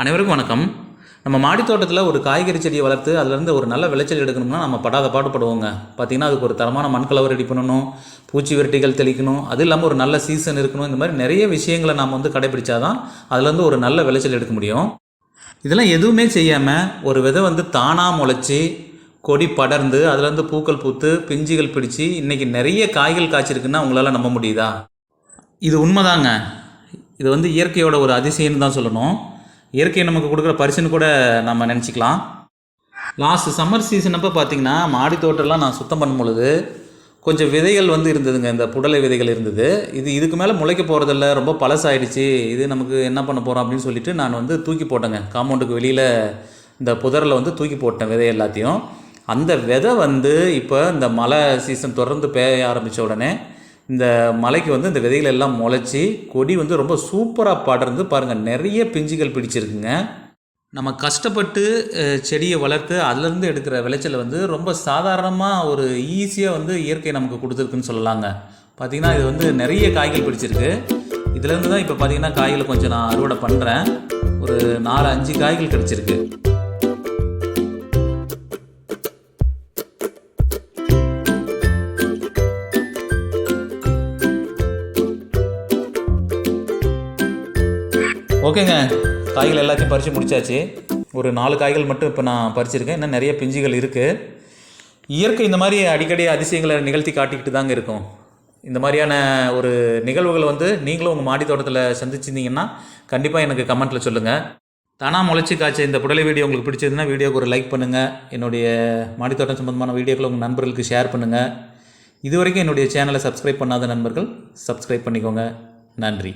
அனைவருக்கும் வணக்கம். நம்ம மாடி தோட்டத்தில் ஒரு காய்கறி செடியை வளர்த்து அதுலேருந்து ஒரு நல்ல விளைச்சல் எடுக்கணும்னா நம்ம படாத பாடுபடுவோங்க. பார்த்திங்கன்னா அதுக்கு ஒரு தரமான மண்கலவை ரெடி பண்ணணும் பூச்சி விரட்டிகள் தெளிக்கணும் அது இல்லாமல் ஒரு நல்ல சீசன் இருக்கணும். இந்த மாதிரி நிறைய விஷயங்களை நாம் வந்து கடைபிடிச்சாதான் அதுலேருந்து ஒரு நல்ல விளைச்சல் எடுக்க முடியும். இதெல்லாம் எதுவுமே செய்யாமல் ஒரு விதை வந்து தானாக முளைச்சி கொடி படர்ந்து அதுலேருந்து பூக்கள் பூத்து பிஞ்சுகள் பிடிச்சி இன்றைக்கி நிறைய காய்கள் காய்ச்சிருக்குன்னா உங்களால் நம்ப முடியுதா? இது உண்மைதாங்க. இது வந்து இயற்கையோட ஒரு அதிசயம்னு தான் சொல்லணும். இயற்கை நமக்கு கொடுக்குற பரிசுன்னு கூட நம்ம நினச்சிக்கலாம். லாஸ்ட் சம்மர் சீசன் அப்போ பார்த்தீங்கன்னா மாடி தோட்டம்லாம் நான் சுத்தம் பண்ணும் பொழுது கொஞ்சம் விதைகள் வந்து இருந்ததுங்க. இந்த புடலை விதைகள் இருந்தது. இது இதுக்கு மேலே முளைக்க போகிறதில்ல ரொம்ப பழசாயிடுச்சு. இது நமக்கு என்ன பண்ண போகிறோம் அப்படின்னு சொல்லிட்டு நான் வந்து தூக்கி போட்டேங்க. காம்பவுண்டுக்கு வெளியில் இந்த புதரில் வந்து தூக்கி போட்டேன் விதை எல்லாத்தையும். அந்த விதை வந்து இப்போ இந்த மழை சீசன் தொடர்ந்து பெய்ய ஆரம்பித்த உடனே இந்த மலைக்கு வந்து இந்த விதைகள் எல்லாம் முளைச்சி கொடி வந்து ரொம்ப சூப்பராக படர்ந்து பாருங்கள் நிறைய பிஞ்சுகள் பிடிச்சிருக்குங்க. நம்ம கஷ்டப்பட்டு செடியை வளர்த்து அதுலேருந்து எடுக்கிற விளைச்சலை வந்து ரொம்ப சாதாரணமாக ஒரு ஈஸியாக வந்து இயற்கை நமக்கு கொடுத்துருக்குன்னு சொல்லலாங்க. பார்த்திங்கன்னா இது வந்து நிறைய காய்கள் பிடிச்சிருக்கு. இதுலேருந்து தான் இப்போ பார்த்தீங்கன்னா காய்களை கொஞ்சம் நான் அறுவடை பண்ணுறேன் ஒரு நாலு அஞ்சு காய்கள் கிடச்சிருக்கு. ஓகேங்க. காய்கள் எல்லாத்தையும் பறித்து முடிச்சாச்சு. ஒரு நாலு காய்கள் மட்டும் இப்போ நான் பறிச்சிருக்கேன். இன்னும் நிறைய பிஞ்சுகள் இருக்குது இயற்கை இந்த மாதிரி அடிக்கடி அதிசயங்களை நிகழ்த்தி காட்டிக்கிட்டு தாங்க இருக்கும். இந்த மாதிரியான ஒரு நிகழ்வுகளை வந்து நீங்களும் உங்கள் மாடி தோட்டத்தில் சந்திச்சிருந்தீங்கன்னா கண்டிப்பாக எனக்கு கமெண்ட்டில் சொல்லுங்கள் தானா முளைச்சி காய்ச்ச இந்த புடலை வீடியோ உங்களுக்கு பிடிச்சதுன்னா வீடியோக்கு ஒரு லைக் பண்ணுங்கள் என்னுடைய மாடித்தோட்டம் சம்மந்தமான வீடியோக்களை உங்கள் நண்பர்களுக்கு ஷேர் பண்ணுங்கள் இது வரைக்கும் என்னுடைய சேனலை சப்ஸ்கிரைப் பண்ணாத நண்பர்கள் சப்ஸ்கிரைப் பண்ணிக்கோங்க. நன்றி.